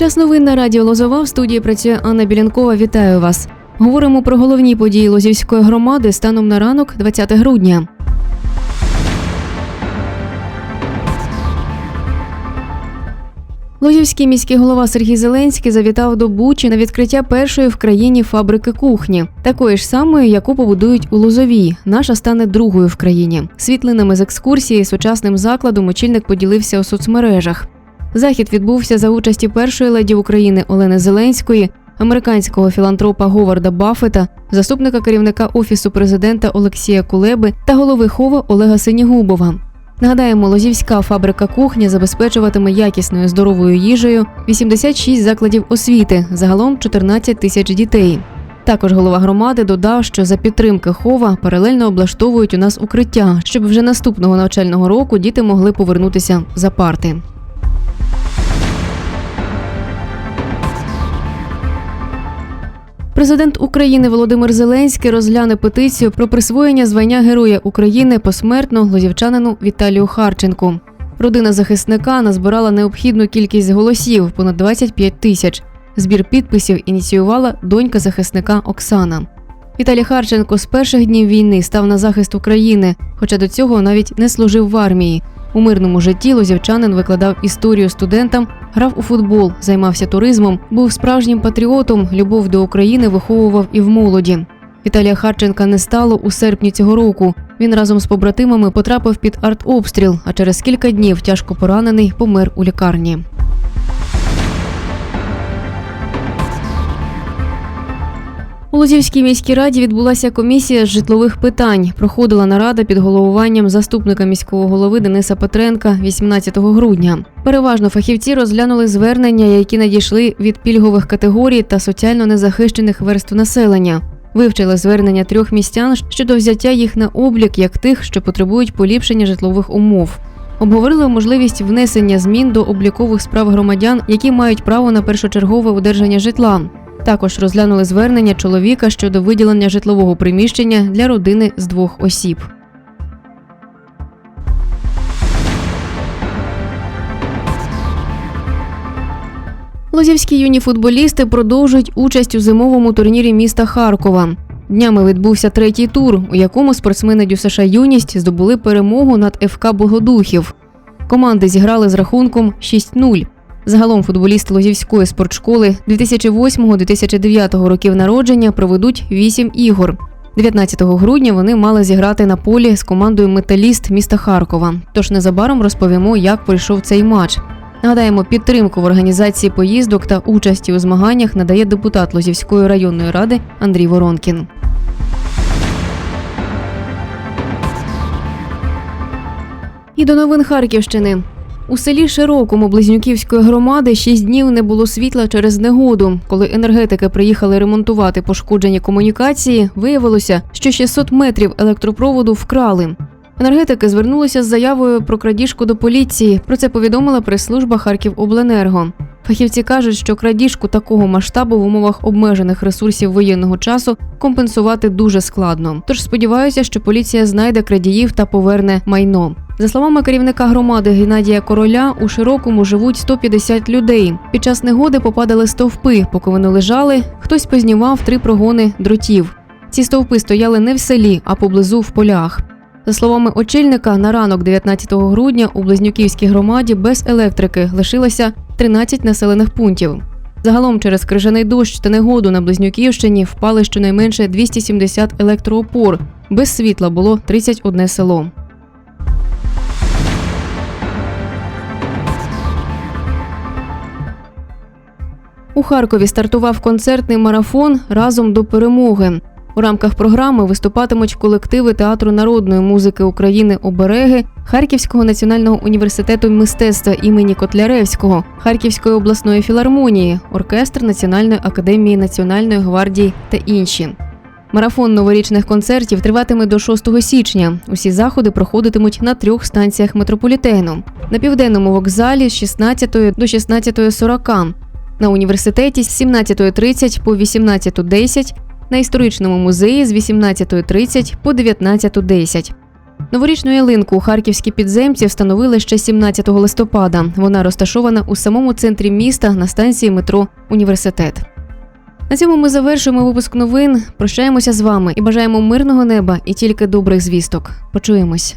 Час новин на радіо Лозова в студії працює Анна Білянкова. Вітаю вас. Говоримо про головні події Лозівської громади станом на ранок, 20 грудня. Лозівський міський голова Сергій Зеленський завітав до Бучі на відкриття першої в країні фабрики кухні, такої ж самої, яку побудують у Лозовій. Наша стане другою в країні. Світлинами з екскурсії сучасним закладом очільник поділився у соцмережах. Захід відбувся за участі першої леді України Олени Зеленської, американського філантропа Говарда Баффета, заступника керівника офісу президента Олексія Кулеби та голови хова Олега Синігубова. Нагадаємо, Лозівська фабрика кухні забезпечуватиме якісною здоровою їжею 86 закладів освіти, загалом 14 тисяч дітей. Також голова громади додав, що за підтримки хова паралельно облаштовують у нас укриття, щоб вже наступного навчального року діти могли повернутися за парти. Президент України Володимир Зеленський розгляне петицію про присвоєння звання Героя України посмертно лозівчанину Віталію Харченку. Родина захисника назбирала необхідну кількість голосів понад 25 тисяч. Збір підписів ініціювала донька захисника Оксана. Віталій Харченко з перших днів війни став на захист України, хоча до цього навіть не служив в армії. У мирному житті лозівчанин викладав історію студентам, грав у футбол, займався туризмом, був справжнім патріотом, любов до України виховував і в молоді. Віталія Харченка не стало у серпні цього року. Він разом з побратимами потрапив під артобстріл, а через кілька днів тяжко поранений помер у лікарні. У Лозівській міській раді відбулася комісія з житлових питань. Проходила нарада під головуванням заступника міського голови Дениса Петренка 18 грудня. Переважно фахівці розглянули звернення, які надійшли від пільгових категорій та соціально незахищених верств населення. Вивчили звернення трьох містян щодо взяття їх на облік як тих, що потребують поліпшення житлових умов. Обговорили можливість внесення змін до облікових справ громадян, які мають право на першочергове одержання житла. Також розглянули звернення чоловіка щодо виділення житлового приміщення для родини з двох осіб. Лозівські юні футболісти продовжують участь у зимовому турнірі міста Харкова. Днями відбувся третій тур, у якому спортсмени ДЮСШ Юність здобули перемогу над ФК Богодухів. Команди зіграли з рахунком 6-0. Загалом футболісти Лозівської спортшколи 2008-2009 років народження проведуть 8 ігор. 19 грудня вони мали зіграти на полі з командою Металіст міста Харкова. Тож незабаром розповімо, як пройшов цей матч. Нагадаємо, підтримку в організації поїздок та участі у змаганнях надає депутат Лозівської районної ради Андрій Воронкін. І до новин Харківщини. У селі Широкому Близнюківської громади шість днів не було світла через негоду. Коли енергетики приїхали ремонтувати пошкоджені комунікації, виявилося, що 600 метрів електропроводу вкрали. Енергетики звернулися з заявою про крадіжку до поліції. Про це повідомила прес-служба Харківобленерго. Фахівці кажуть, що крадіжку такого масштабу в умовах обмежених ресурсів воєнного часу компенсувати дуже складно. Тож сподіваюся, що поліція знайде крадіїв та поверне майно. За словами керівника громади Геннадія Короля, у широкому живуть 150 людей. Під час негоди попадали стовпи. Поки вони лежали, хтось познімав три прогони дротів. Ці стовпи стояли не в селі, а поблизу в полях. За словами очільника, на ранок 19 грудня у Близнюківській громаді без електрики лишилося 13 населених пунктів. Загалом через крижаний дощ та негоду на Близнюківщині впали щонайменше 270 електроопор. Без світла було 31 село. У Харкові стартував концертний марафон разом до перемоги. У рамках програми виступатимуть колективи театру народної музики України Обереги, Харківського національного університету мистецтва імені Котляревського, Харківської обласної філармонії, оркестр Національної академії Національної гвардії та інші. Марафон новорічних концертів триватиме до 6 січня. Усі заходи проходитимуть на трьох станціях метрополітену. На південному вокзалі з 16 до 16.40, на університеті з 17.30 по 18.10, на історичному музеї з 18.30 по 19.10. Новорічну ялинку у харківські підземці встановили ще 17 листопада. Вона розташована у самому центрі міста на станції метро Університет. На цьому ми завершуємо випуск новин. Прощаємося з вами і бажаємо мирного неба і тільки добрих звісток. Почуємось.